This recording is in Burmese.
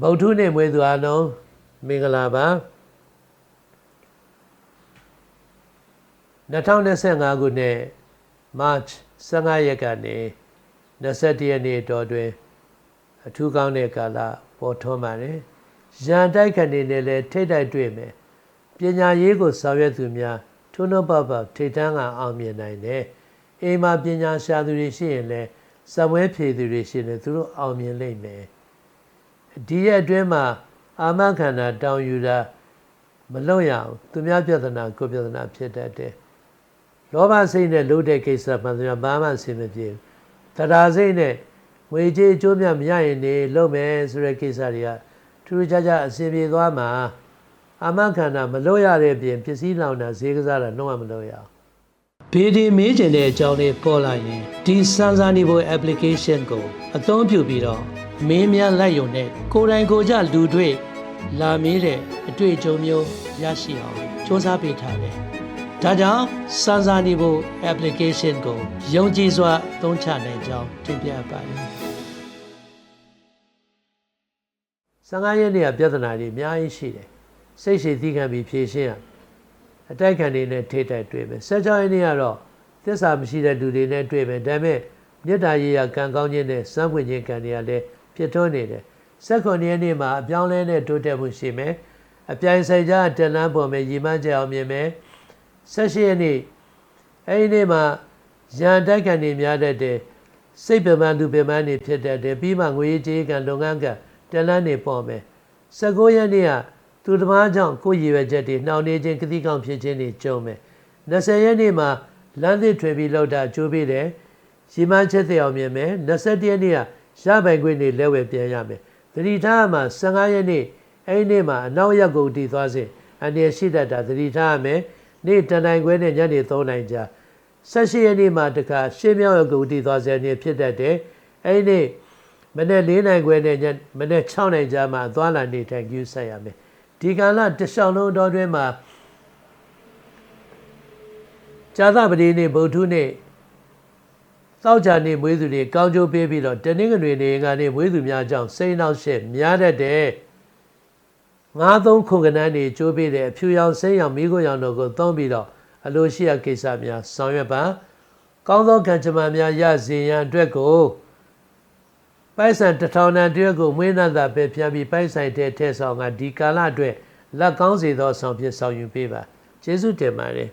ဗုဒ္ဓနဲ့မွေးသူအလုံးမင်္ဂလာပါ2025ခုနှစ် March 15ရက်ကနေ21ရက်နေ့တော်တွင်အထူးကောင်းတဲ့ကာလပေါ်ထွန်းပါတယ်။ရန်တိုက်ခဏနေနဲ့လည်းထိတ်တိုက်တွေ့မယ်။ပညာရေးကိုဆောင်ရွက်သူများထုံးထုံးပပထိတ်တန်းကအောင်မြင်နိုင်တယ်။အိမ်မှာပညာရှာသူတွေရှိရင်လည်းစံဝဲဖြေသူတွေရှိရင်သူတို့အောင်မြင်လိမ့်မယ်။ ဒီရက်အတွင်းမှာအာမခန္ဓာတောင်းယူတာမလွတ်ရအောင်သူများပြဿနာကိုယ်ပြဿနာဖြစ်တတ်တယ်။လောဘစိတ်နဲ့လုပ်တဲ့ကိစ္စမှန်တယ်ဘာမှအဆင်မပြေဘူး။တရားစိတ်နဲ့ငွေကြေးအကျိုးမြတ်မရရင်နေလုပ်မယ်ဆိုတဲ့ကိစ္စတွေကထူးထူးခြားခြားအဆင်ပြေသွားမှာအာမခန္ဓာမလို့ရတဲ့ပြင်ပစ္စည်းလောင်တာဈေးကစားတာလုံးဝမလို့ရအောင်ဘေဒီမေးကျင်တဲ့အကြောင်းလေးပေါ်လာရင်ဒီစမ်းစာနေဖို့ application ကိုအသုံးပြုပြီးတော့ မင်းများလိုက်ယုံနဲ့ကိုယ်တိုင်ကိုယ်ကြလူတွေ့လာမေးတဲ့အတွေ့အကြုံမျိုးရရှိအောင်စ조사ပေးထားတယ်ဒါကြောင့်စမ်းစာနေဖို့ application ကိုယုံကြည်စွာသုံးချနိုင်ကြောင်းတင်ပြပါတယ်15ရက်နေ့ကပြဿနာတွေအများကြီးရှိတယ်စိတ်ရှိသီးခံပြီးဖြေရှင်းရအတိုက်ခံတွေနဲ့ထိတ်တိုက်တွေ့မယ်16ရက်နေ့ကတော့သစ္စာမရှိတဲ့လူတွေနဲ့တွေ့မယ်ဒါပေမဲ့မေတ္တာရေးရကံကောင်းခြင်းနဲ့စမ်းပွင့်ခြင်းကံတွေကလည်း ဖြစ်ထွန်းနေတယ်16ရက်နေ့မှာအပြောင်းလဲနဲ့တိုးတက်မှုရှိမယ်အပြိုင်ဆိုင်ကြတက်လန်းပေါ်မယ်ရည်မှန်းချက်အောင်မြင်မယ်18ရက်နေ့အဲ့ဒီနေ့မှာရန်တိုက်ခံတွေများတတ်တယ်စိတ်ပင်ပန်းသူပင်ပန်းနေဖြစ်တတ်တယ်ပြီးမှငွေကြေးကံလုပ်ငန်းကတက်လန်းနေပေါ်မယ်19ရက်နေ့ကသူတစ်ပါးကြောင့်ကိုယ်ရည်ရွယ်ချက်တွေနှောင့်နှေးခြင်းကတိကောင်ဖြစ်ခြင်းတွေကြုံမယ်20ရက်နေ့မှာလမ်းသစ်ထွေပြီးလောက်တာကြိုးပေးတယ်ရီမန်းချက်တဲ့အောင်မြင်မယ်21ရက်နေ့က ရပိုင်ခွင့်တွေလက်ဝဲပြန်ရမယ်သတိထားမှာ15ရက်နေ့အဲ့ဒီနေ့မှာအနောက်ရက်ကိုတည်သွားစဉ်အနေရှိတတ်တာသတိထားရမယ်နေ့တနိုင်ခွဲနဲ့ညနေ3နိုင်ကြာ18ရက်နေ့မှာတခါရှေးမြောက်ရက်ကိုတည်သွားစဉ်အနေဖြစ်တတ်တယ်အဲ့ဒီနေ့မနေ့၄နိုင်ခွဲနဲ့ညမနေ့6နိုင်ကြာမှာသွားလာနေထိုင်ကျူးဆက်ရမယ်ဒီကာလတလျှောက်လုံးတော်တွင်မှာဇာသပတိနေ့ဗုဒ္ဓနေ့ သောက်ကြနေ့မွေးသူတွေကောင်းကျိုးပေးပြီးတော့တနင်္ဂနွေနေ့ကနေမွေးသူများကြောင့်စိတ်နှောက်ရှက်များတတ်တယ်ငါးသုံးခုကနန်းတွေကျိုးပေးတယ်အဖြူရောင်စိမ်းရောင်မိခိုးရောင်တို့ကိုသုံးပြီးတော့အလိုရှိရာကိစ္စများဆောင်ရွက်ပါကောင်းသောကံကြမ္မာများရစေရန်အတွက်ကိုပိုက်ဆံတစ်ထောင်တန်တရက်ကိုမွေးနတ်သာပဲပြန်ပြီးပိုက်ဆိုင်တဲ့ထဲဆောင်ကဒီကာလအတွက်လက်ကောင်းစေသောဆောင်ဖြစ်ဆောင်ယူပေးပါကျေးဇူးတင်ပါတယ်